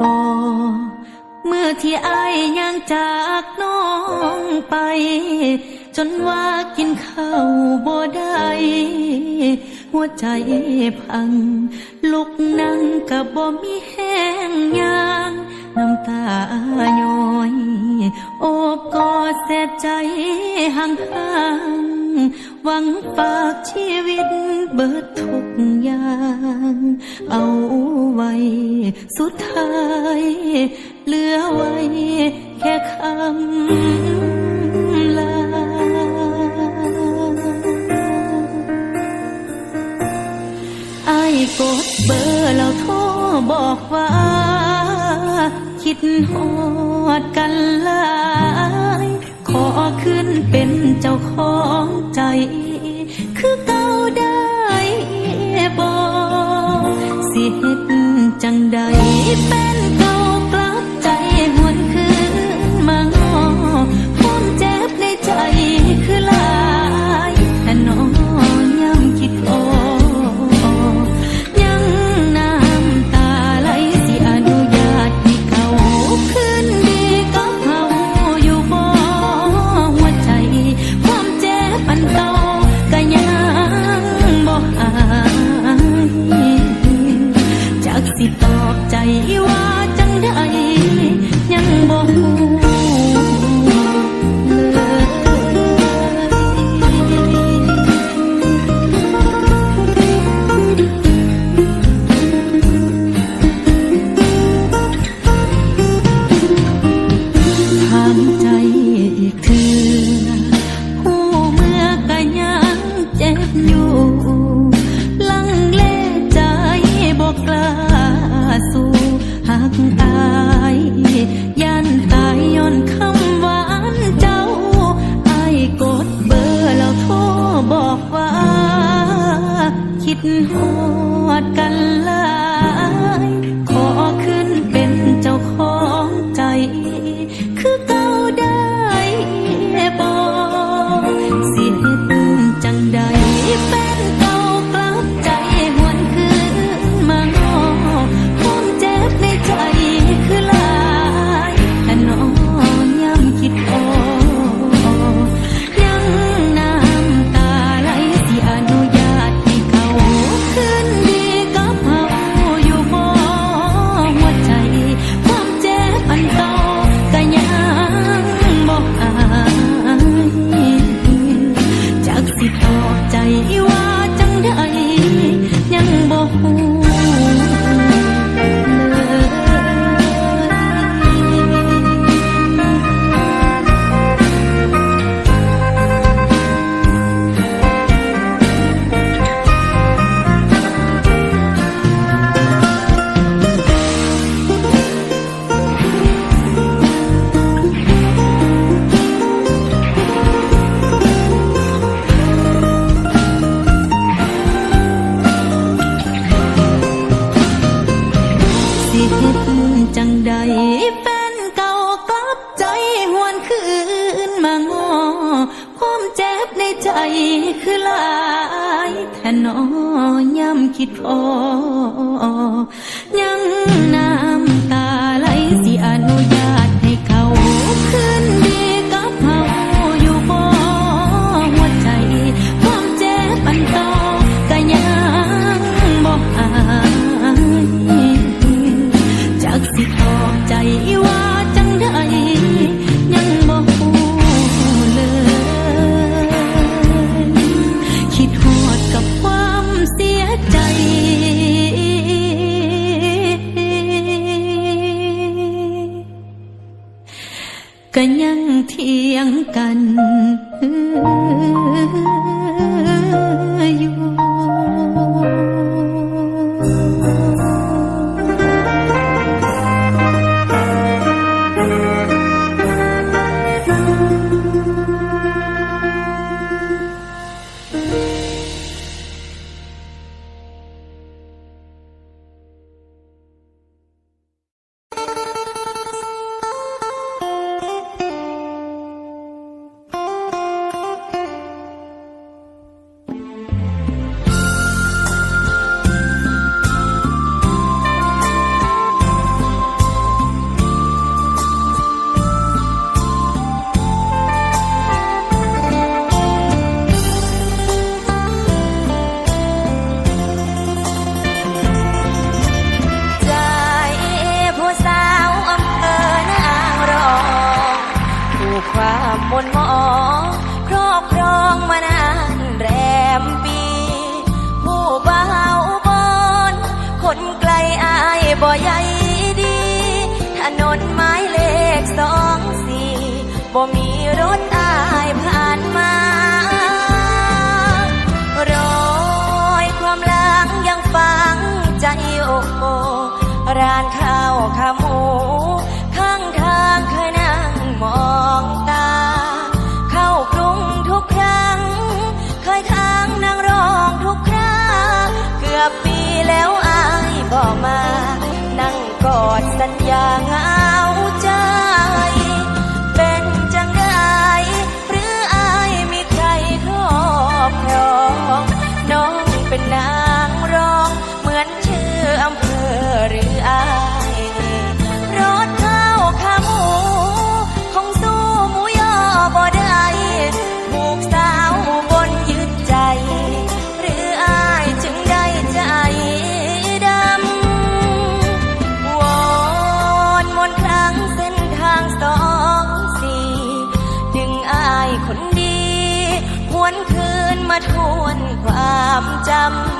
บอเมื่อที่ไอายังจากน้องไป จนว่ากินข้าวบ่ได้หัวใจพัง ลุกนั่งกับบ่มีแห้งยางน้ำตาย้อย โอบกอดแสบใจห่างห่างหวังฝากชีวิตเบิดทุกอย่าง เอา สุดท้าย เหลือไว้แค่คำลา ไอ้กดเบอร์แล้วโทรบอกว่า คิดหอดกันลาย ขอขึ้นเป็นเจ้าของใจ diferente. บในใจคือลายถน้อยย่ำคิดพอยังนา ก็ยังเทียงกัน ขาหมู ข้างทางเคยนั่งมองตา เข้ากรุงทุกครั้ง เคยค้างนั่งร้องทุกคราเกือบปีแล้วอายบอกมา นั่งกอดสัญญาเงา ความจำ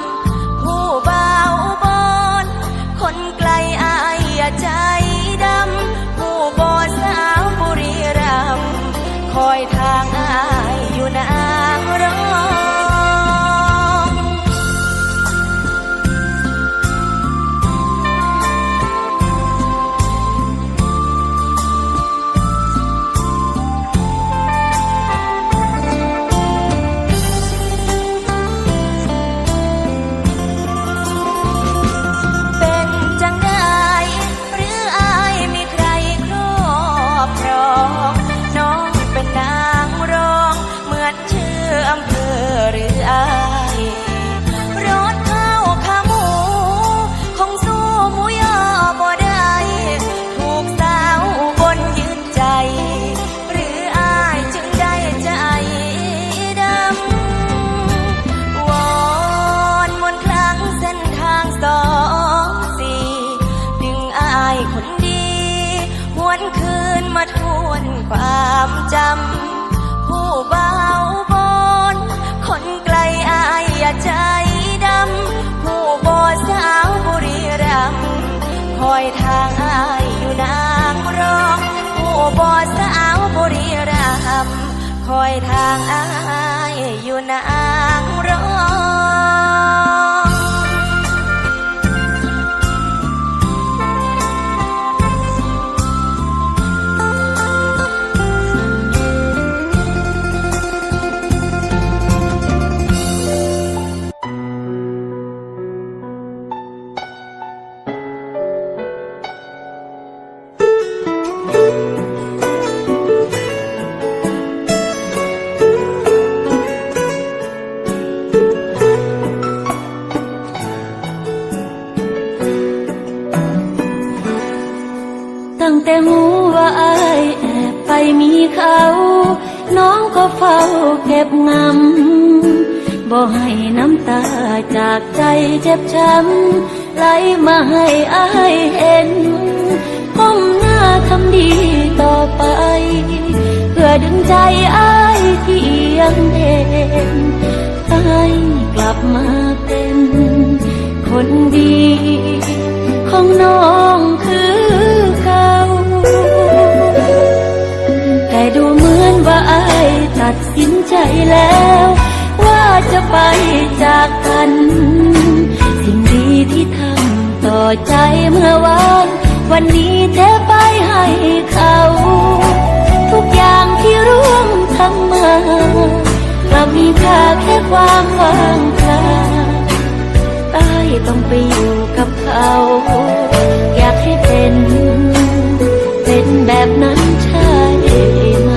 สาวบุรีรัมย์คอยทางอายอยู่นาน เก็บงำบ่ให้น้ำตาจากใจเจ็บช้ำไหลมาให้อายเห็นก้มหน้าทำดีต่อไป เพื่อดึงใจอายที่ยังเด่นให้กลับมาเป็น คนดีของน้อง ตัดสินใจแล้ว ว่าจะไปจากกัน สิ่งดีที่ทำต่อใจเมื่อวาน วันนี้เทไปให้เขา ทุกอย่างที่ร่วมทำมากลับมีค่าแค่ความว่างเปล่าใต้ต้องไปอยู่กับเขา อยากให้เป็น เป็นแบบนั้นใช่ไหม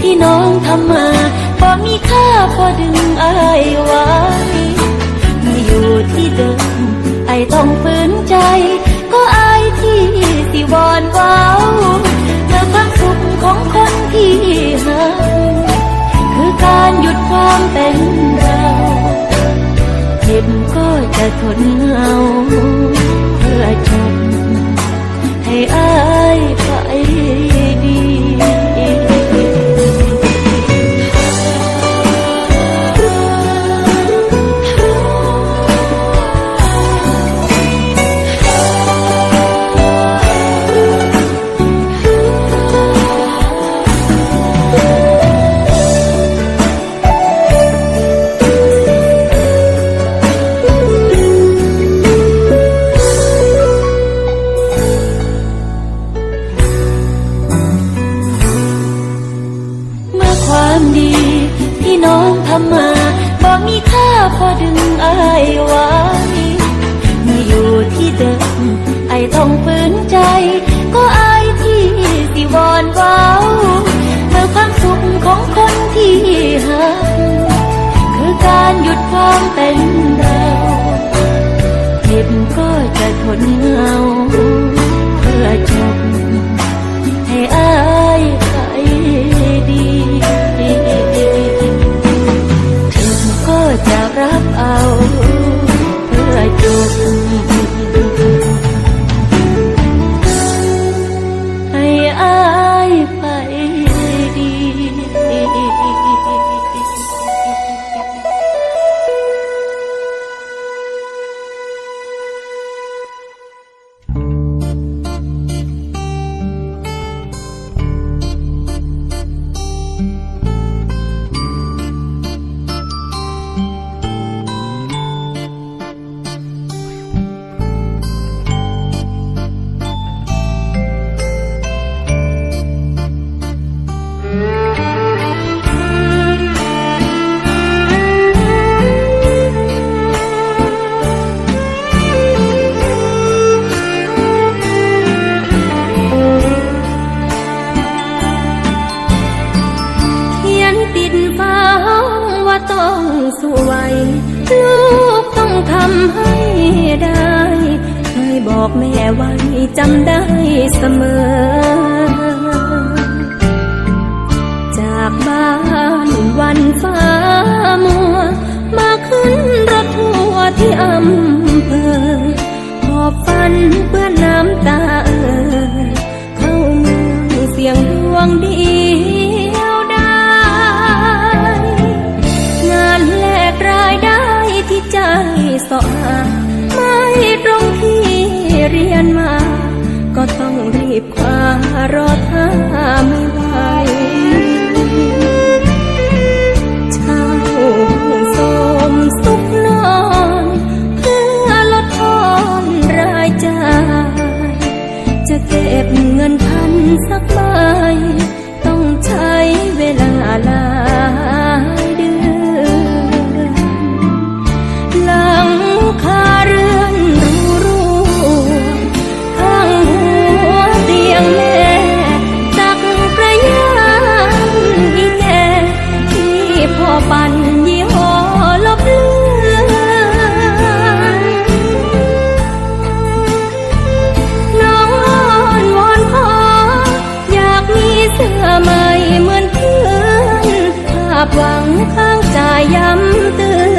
ที่น้องทำมาพอมีค่าพอดึงอายไว้มาอยู่ที่เดิมไอต้องฝืนใจ ก็อายที่ติวอนว้าวเธอความสุขของคนที่หาคือการหยุดความเป็นเราเจ็บก็จะทนเอาเพื่อจบให้อาย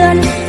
sol.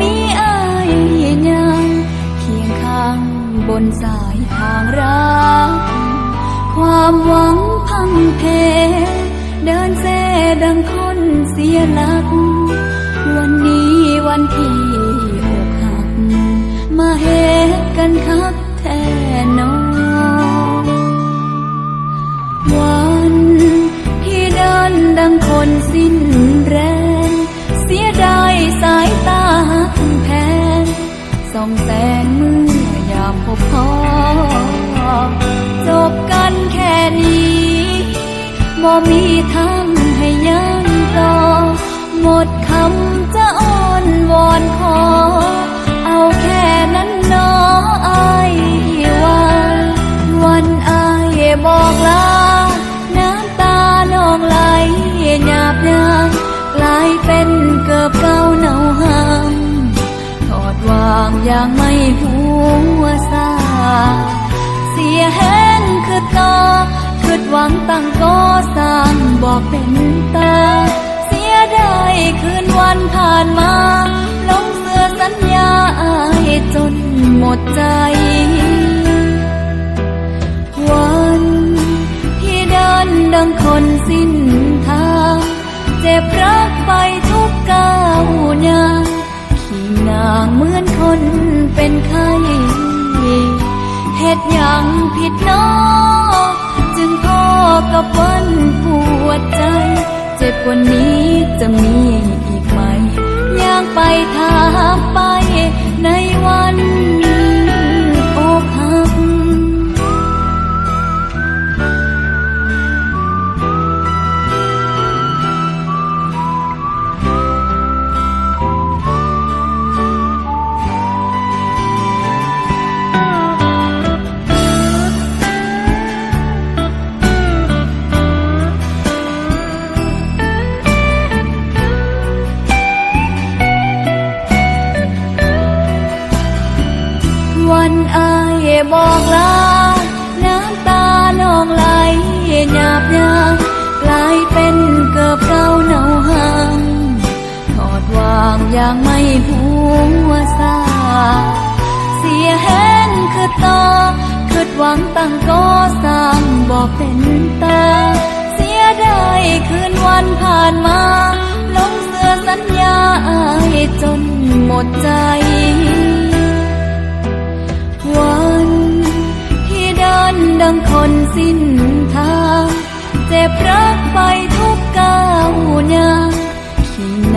มีอายยังเคียงข้างบนสายทางรัก ความหวังพังเพ เดินเซดังคนเสียหลัก วันนี้วันที่อกหัก มาเหตุกันคักแท้นอวันที่เดินดังคนสิ้น ส่องแสงเมื่อยามพบพอจบกันแค่นี้บ่มีทางให้ยังต่อหมดคำจะอ้อนวอนขอ เอาแค่นั้นนออายว่าวันอายบอกลาน้ำตานองไหลหยาบยางกลายเป็นเกือบเก่าเนา คนเป็นไข้เหตุอย่างผิดน้อจึงพ่อกับวันปวดใจ เจ็บกว่านี้จะมีอีกไหมย่างไปถามไปในวัน อย่างไม่หัวซาเสียแห้งคือต่อคือหวังตั้งก่อสร้างบอกเป็นตา เสียดายคืนวันผ่านมาลงเสือสัญญาอายจนหมดใจ วันที่เดินดังคนสิ้นทาง เจ็บรักไปทุกก้าวย่าง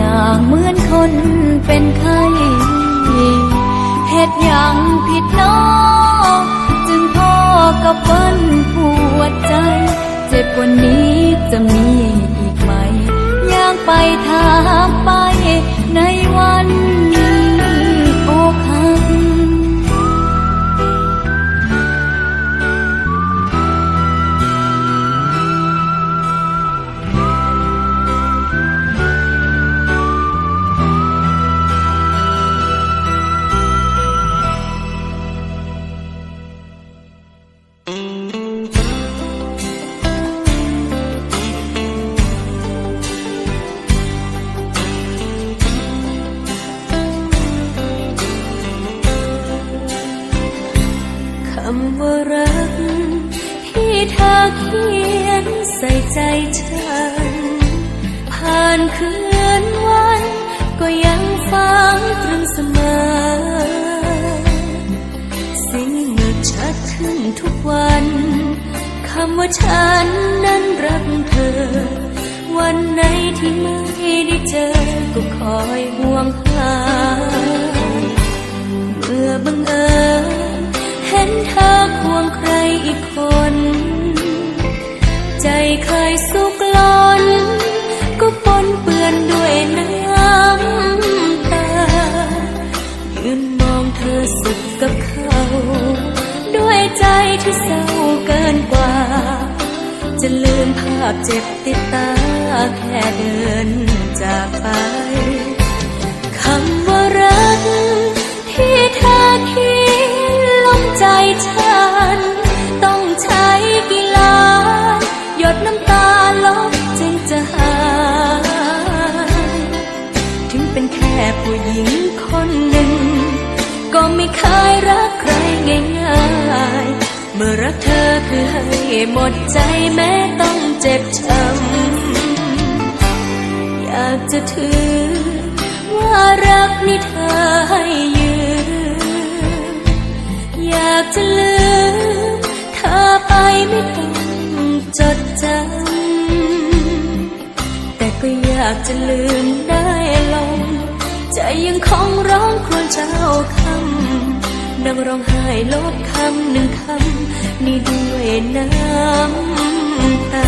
อย่างเหมือนคนเป็นไข้เหตุอย่างผิดน้อจึงพ่อกับวันปวดใจ เจ็บกว่านี้จะมีอีกไหมย่างไปถามไปในวัน อยห่วงหาเมื่อบังเอิญเห็นเธอควงใครอีกคน ใจเคยสุกล้นก็ปนเปื้อนด้วยน้ำตายืนมองเธอสุขกับเขา ด้วยใจที่เศร้าเกินกว่า จะลืมภาพเจ็บติดตาแค่เดินจากไป ที่เธอเขียนลงใจฉัน ต้องใช้กี่ล้านหยดน้ำตาลบจึงจะหาย ถึงเป็นแค่ผู้หญิงคนหนึ่ง ก็ไม่เคยรักใครง่ายๆ เมื่อรักเธอคือให้หมดใจแม้ต้องเจ็บช้ำอยากจะถือ รักนี่เธอให้ยืน อยากจะลืมเธอไปไม่ต้องจดจำแต่ก็อยากจะลืมได้ลงใจยังคงร้องครวญเช้าคำนั่งร้องไห้ลบคำหนึ่งคำ นี่ด้วยน้ำตา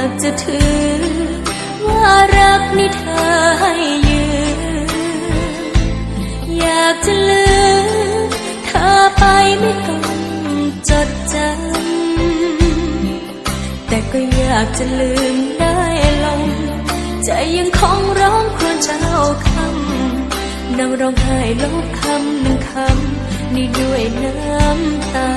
ากจะถือ ว่ารักนี่เธอให้ยืน อยากจะลืมเธอไปไม่ต้องจดจำแต่ก็อยากจะลืมได้ลง ใจยังคงร้องครวญเช้าคำนั่งร้องไห้ลบคำหนึ่งคำนี่ด้วยน้ำตา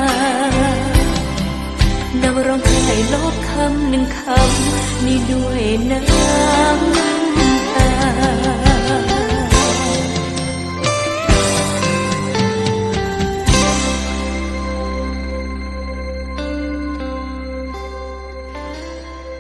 นำร้อง ให้ลบคำหนึ่งคำนี้ด้วยน้ำตา